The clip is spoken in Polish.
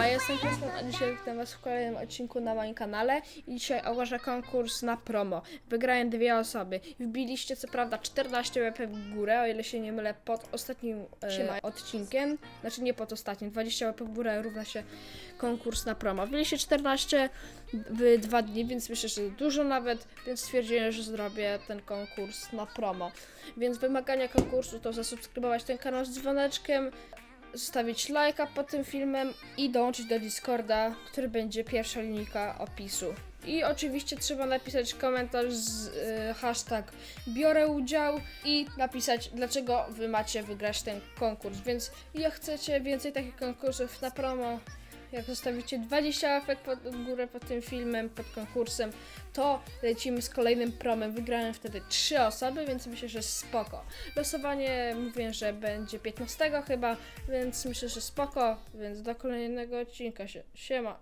Siema, jestem Krystal, a dzisiaj witam was w kolejnym odcinku na moim kanale i dzisiaj ogłoszę konkurs na promo. Wygrają dwie osoby. Wbiliście co prawda 14 łapek w górę, o ile się nie mylę, pod ostatnim e, odcinkiem. Znaczy nie pod ostatnim, 20 łapek w górę równa się konkurs na promo. Wbiliście 14 w dwa dni, więc myślę, że dużo nawet, więc stwierdziłem, że zrobię ten konkurs na promo. Więc wymagania konkursu to zasubskrybować ten kanał z dzwoneczkiem, zostawić lajka pod tym filmem i dołączyć do Discorda, który będzie pierwsza linijka opisu. I oczywiście trzeba napisać komentarz z y, hashtag biorę udział i napisać dlaczego wy macie wygrać ten konkurs. Więc jak chcecie więcej takich konkursów na promo, jak zostawicie 20 łapek pod górę pod tym filmem, pod konkursem, to lecimy z kolejnym promem. Wygrałem wtedy 3 osoby, więc myślę, że spoko. Losowanie mówię, że będzie 15 chyba, więc myślę, że spoko. Więc do kolejnego odcinka się. Siema.